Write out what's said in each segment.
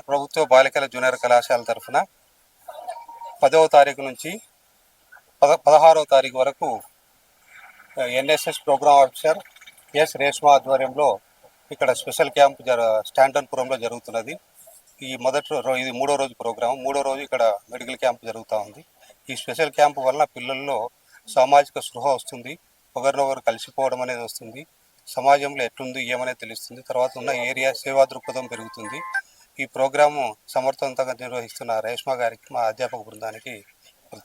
కేవీఆర్ ప్రభుత్వ బాలికల జూనియర్ కళాశాల తరఫున పదవ తారీఖు నుంచి పద పదహారవ తారీఖు వరకు NSS program officer S Reshma ఆధ్వర్యంలో ఇక్కడ స్పెషల్ క్యాంప్ జర స్టాండన్పురంలో జరుగుతున్నది. ఈ మొదటి ఇది మూడో రోజు ప్రోగ్రాం. మూడో రోజు ఇక్కడ మెడికల్ క్యాంప్ జరుగుతూ ఉంది. ఈ స్పెషల్ క్యాంప్ వలన పిల్లల్లో సామాజిక స్పృహ వస్తుంది. ఒకరినొకరు కలిసిపోవడం అనేది వస్తుంది. సమాజంలో ఎట్లుంది ఏమనేది తెలుస్తుంది. తర్వాత ఉన్న ఏరియా సేవా దృక్పథం పెరుగుతుంది. ఈ ప్రోగ్రాము సమర్థవంతంగా నిర్వహిస్తున్న రేష్మా గారికి మా అధ్యాపక బృందానికి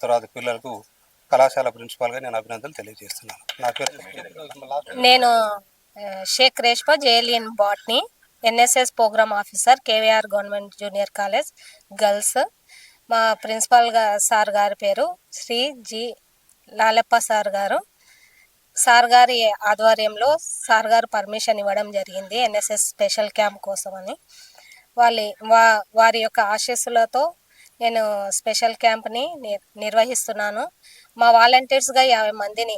తర్వాత పిల్లలకు కళాశాల ప్రిన్సిపాల్గా నేను అభినందనలు తెలియజేస్తున్నాను. నా పేరు నేను Sheikh Reshma JLN botany NSS program officer KVR government junior college girls. మా ప్రిన్సిపాల్ సార్ గారి పేరు శ్రీ జి లాలప్ప సార్ గారు. సార్ గారి ఆధ్వర్యంలో సార్ గారు పర్మిషన్ ఇవ్వడం జరిగింది ఎన్ఎస్ఎస్ స్పెషల్ క్యాంప్ కోసమని. వాళ్ళ వా వారి యొక్క ఆశీస్సులతో నేను స్పెషల్ క్యాంప్ని నిర్వహిస్తున్నాను. మా వాలంటీర్స్గా యాభై మందిని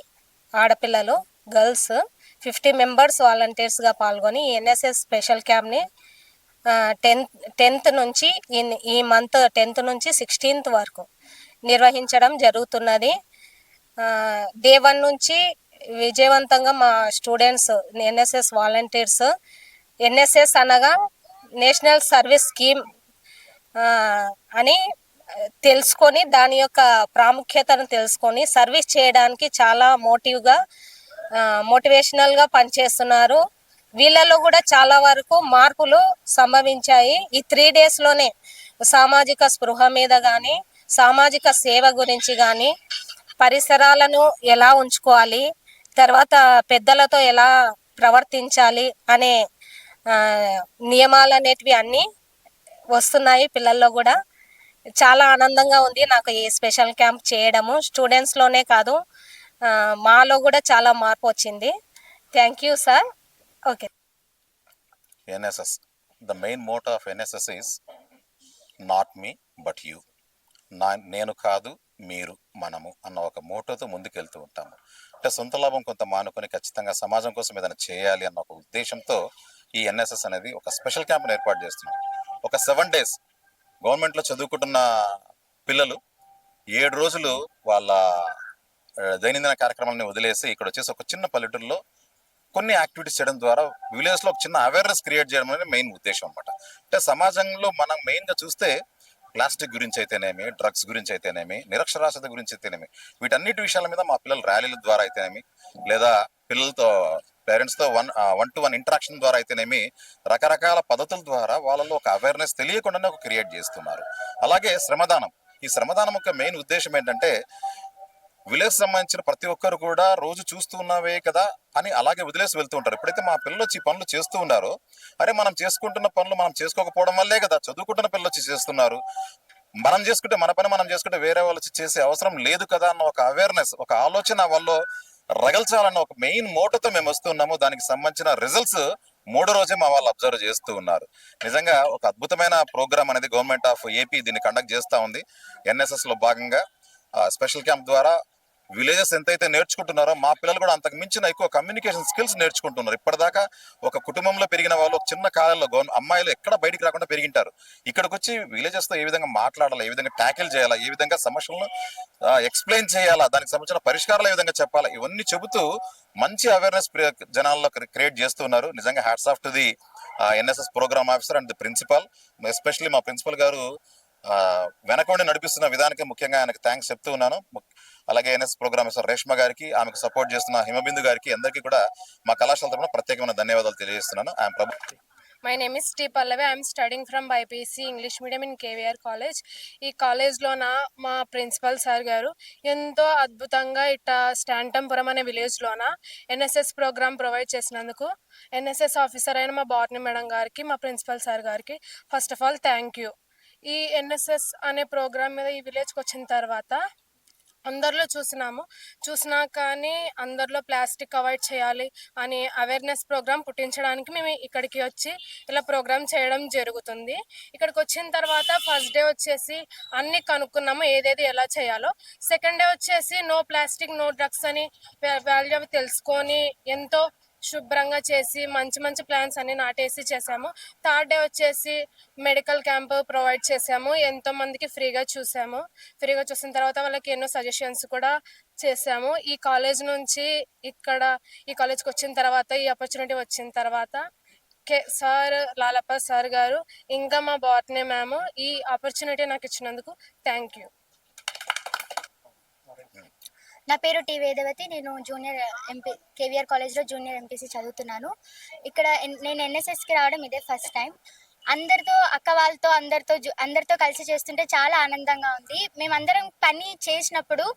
ఆడపిల్లలు గర్ల్స్ ఫిఫ్టీ మెంబర్స్ వాలంటీర్స్గా పాల్గొని ఈ ఎన్ఎస్ఎస్ స్పెషల్ క్యాంప్ని టెన్త్ టెన్త్ నుంచి ఇన్ ఈ మంత్ టెన్త్ నుంచి సిక్స్టీన్త్ వరకు నిర్వహించడం జరుగుతున్నది. డే వన్ నుంచి విజయవంతంగా మా స్టూడెంట్స్ ఎన్ఎస్ఎస్ వాలంటీర్స్ ఎన్ఎస్ఎస్ అనగా నేషనల్ సర్వీస్ స్కీమ్ అని తెలుసుకొని దాని యొక్క ప్రాముఖ్యతను తెలుసుకొని సర్వీస్ చేయడానికి చాలా మోటివ్గా మోటివేషనల్గా పనిచేస్తున్నారు. వీళ్ళలో కూడా చాలా వరకు మార్పులు సంభవించాయి. ఈ త్రీ డేస్లోనే సామాజిక స్పృహ మీద కానీ సామాజిక సేవ గురించి కానీ పరిసరాలను ఎలా ఉంచుకోవాలి తర్వాత పెద్దలతో ఎలా ప్రవర్తించాలి అనే నియమాలు అనేటివి అన్నీ వస్తున్నాయి పిల్లల్లో కూడా. చాలా ఆనందంగా ఉంది నాకు ఈ స్పెషల్ క్యాంప్ చేయడము. స్టూడెంట్స్లోనే కాదు మాలో కూడా చాలా మార్పు వచ్చింది. Thank you sir. Okay. NSS. The main motto of NSS is not me but you. నా నేను కాదు మీరు మనము అన్న ఒక మోటోతో ముందుకెళ్తూ ఉంటాము. అంటే సొంత లాభం కొంత మానుకొని ఖచ్చితంగా సమాజం కోసం ఏదైనా చేయాలి అన్న ఒక ఉద్దేశంతో ఈ ఎన్ఎస్ఎస్ అనేది ఒక స్పెషల్ క్యాంప్ను ఏర్పాటు చేస్తున్నాం ఒక సెవెన్ డేస్ గవర్నమెంట్లో చదువుకుంటున్న పిల్లలు ఏడు రోజులు వాళ్ళ దైనందిన కార్యక్రమాలని వదిలేసి ఇక్కడ వచ్చేసి ఒక చిన్న పల్లెటూరులో కొన్ని యాక్టివిటీస్ చేయడం ద్వారా విలేజ్లో ఒక చిన్న అవేర్నెస్ క్రియేట్ చేయడం అనేది మెయిన్ ఉద్దేశం అనమాట అంటే సమాజంలో మనం మెయిన్గా చూస్తే ప్లాస్టిక్ గురించి అయితేనేమి డ్రగ్స్ గురించి అయితేనేమి నిరక్షరాస్యత గురించి అయితేనేమి వీటన్నిటి విషయాల మీద మా పిల్లలు ర్యాలీల ద్వారా అయితేనేమి లేదా పిల్లలతో పేరెంట్స్తో one one to one interaction ద్వారా అయితేనేమి రకరకాల పద్ధతుల ద్వారా వాళ్ళలో ఒక అవేర్నెస్ తెలియకుండానే ఒక క్రియేట్ చేస్తున్నారు. అలాగే శ్రమదానం. ఈ శ్రమదానం యొక్క మెయిన్ ఉద్దేశం ఏంటంటే విలేజ్ సంబంధించిన ప్రతి ఒక్కరు కూడా రోజు చూస్తూ ఉన్నావే కదా అని అలాగే వదిలేసి వెళ్తూ ఉంటారు. ఎప్పుడైతే మా పిల్లలు వచ్చి పనులు చేస్తూ ఉన్నారో అరే మనం చేసుకుంటున్న పనులు మనం చేసుకోకపోవడం వల్లే కదా చదువుకుంటున్న పిల్లలు వచ్చి చేస్తున్నారు. మనం చేసుకుంటే మన పని మనం చేసుకుంటే వేరే వాళ్ళు వచ్చి చేసే అవసరం లేదు కదా అన్న ఒక అవేర్నెస్ ఒక ఆలోచన వాళ్ళు రగల్చాలన్న ఒక మెయిన్ మోటతో మేము వస్తున్నాము దానికి సంబంధించిన రిజల్ట్స్ మూడో రోజే మా వాళ్ళు అబ్జర్వ్ చేస్తూ ఉన్నారు. నిజంగా ఒక అద్భుతమైన ప్రోగ్రామ్ అనేది గవర్నమెంట్ ఆఫ్ ఏపీ దీన్ని కండక్ట్ చేస్తూ ఉంది. ఎన్ఎస్ఎస్లో భాగంగా స్పెషల్ క్యాంప్ ద్వారా విలేజెస్ ఎంతైతే నేర్చుకుంటున్నారో మా పిల్లలు కూడా అంతకు మించిన ఎక్కువ కమ్యూనికేషన్ స్కిల్స్ నేర్చుకుంటున్నారు. ఇప్పటిదాకా ఒక కుటుంబంలో పెరిగిన వాళ్ళు ఒక చిన్న కాలంలో గవర్న అమ్మాయిలు ఎక్కడ బయటికి రాకుండా పెరిగింటారు. ఇక్కడికి వచ్చి విలేజెస్తో ఏ విధంగా మాట్లాడాలి ఏ విధంగా ట్యాకిల్ చేయాలా ఏ విధంగా సమస్యలను ఎక్స్ప్లెయిన్ చేయాలా దానికి సంబంధించిన పరిష్కారాలు ఏ విధంగా చెప్పాలా ఇవన్నీ చెబుతూ మంచి అవేర్నెస్ జనాల్లో క్రియేట్ చేస్తున్నారు. నిజంగా hats off to the NSS program officer and the principal especially మా ప్రిన్సిపల్ గారు ఆ, వెనకుండి నడిపిస్తున్న విధానానికి ముఖ్యంగా ఆయనకు థ్యాంక్స్ చెప్తూ ఉన్నాను. అలాగే ఎన్ఎస్ ప్రోగ్రామ్ రేష్మ గారికి ఆమెకు సపోర్ట్ చేస్తున్న హిమబిందు గారికి అందరికీ కూడా మా కళాశాల తరఫున ప్రత్యేకమైన ధన్యవాదాలు తెలియజేస్తున్నాను. ఆయన ప్రభుత్వం my name is T Pallavi I'm studying from BiPC English medium in KVR college ఈ కాలేజ్లోన మా ప్రిన్సిపల్ సార్ గారు ఎంతో అద్భుతంగా ఇట్ట స్టాంటంపురం అనే విలేజ్లోన ఎన్ఎస్ఎస్ ప్రోగ్రామ్ ప్రొవైడ్ చేసినందుకు ఎన్ఎస్ఎస్ ఆఫీసర్ అయిన మా బాట్ని మేడం గారికి మా ప్రిన్సిపల్ సార్ గారికి first of all thank you ఈ ఎన్ఎస్ఎస్ అనే ప్రోగ్రామ్ మీద ఈ విలేజ్కి వచ్చిన తర్వాత అందరిలో చూసినాము. చూసినా కానీ అందరిలో ప్లాస్టిక్ అవాయిడ్ చేయాలి అని అవేర్నెస్ ప్రోగ్రామ్ పుట్టించడానికి మేము ఇక్కడికి వచ్చి ఇలా ప్రోగ్రామ్ చేయడం జరుగుతుంది. ఇక్కడికి వచ్చిన తర్వాత ఫస్ట్ డే వచ్చేసి అన్ని కనుక్కున్నాము ఏదేది ఎలా చేయాలో. సెకండ్ డే వచ్చేసి నో ప్లాస్టిక్ నో డ్రగ్స్ అని వాల్యూ అవి తెలుసుకొని ఎంతో శుభ్రంగా చేసి మంచి మంచి ప్లాన్స్ అన్ని నాటేసి చేసాము. థర్డ్ డే వచ్చేసి మెడికల్ క్యాంప్ ప్రొవైడ్ చేసాము. ఎంతో మందికి ఫ్రీగా చూసాము. ఫ్రీగా చూసిన తర్వాత వాళ్ళకి ఎన్నో సజెషన్స్ కూడా చేసాము. ఈ కాలేజ్ నుంచి ఇక్కడ ఈ కాలేజ్కి వచ్చిన తర్వాత ఈ ఆపర్చునిటీ వచ్చిన తర్వాత కే సార్ లాలప్ప సార్ గారు ఇంకా మా బాట్నే మ్యామ్ ఈ ఆపర్చునిటీ నాకు ఇచ్చినందుకు థ్యాంక్ యూ. నా పేరు టి వేదవతి. నేను జూనియర్ ఎంపీ కేవీఆర్ కాలేజ్లో జూనియర్ ఎంపీసీ చదువుతున్నాను. ఇక్కడ ఎన్- నేను ఎన్ఎస్ఎస్కి రావడం ఇదే ఫస్ట్ టైం. అందరితో అక్క వాళ్ళతో అందరితో అందరితో కలిసి చేస్తుంటే చాలా ఆనందంగా ఉంది. మేమందరం పని చేసినప్పుడు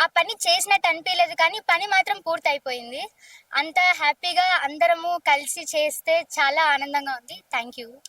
ఆ పని చేసినట్టు అనిపించలేదు కానీ పని మాత్రం పూర్తి అయిపోయింది అంత హ్యాపీగా అందరము కలిసి చేస్తే చాలా ఆనందంగా ఉంది. Thank you.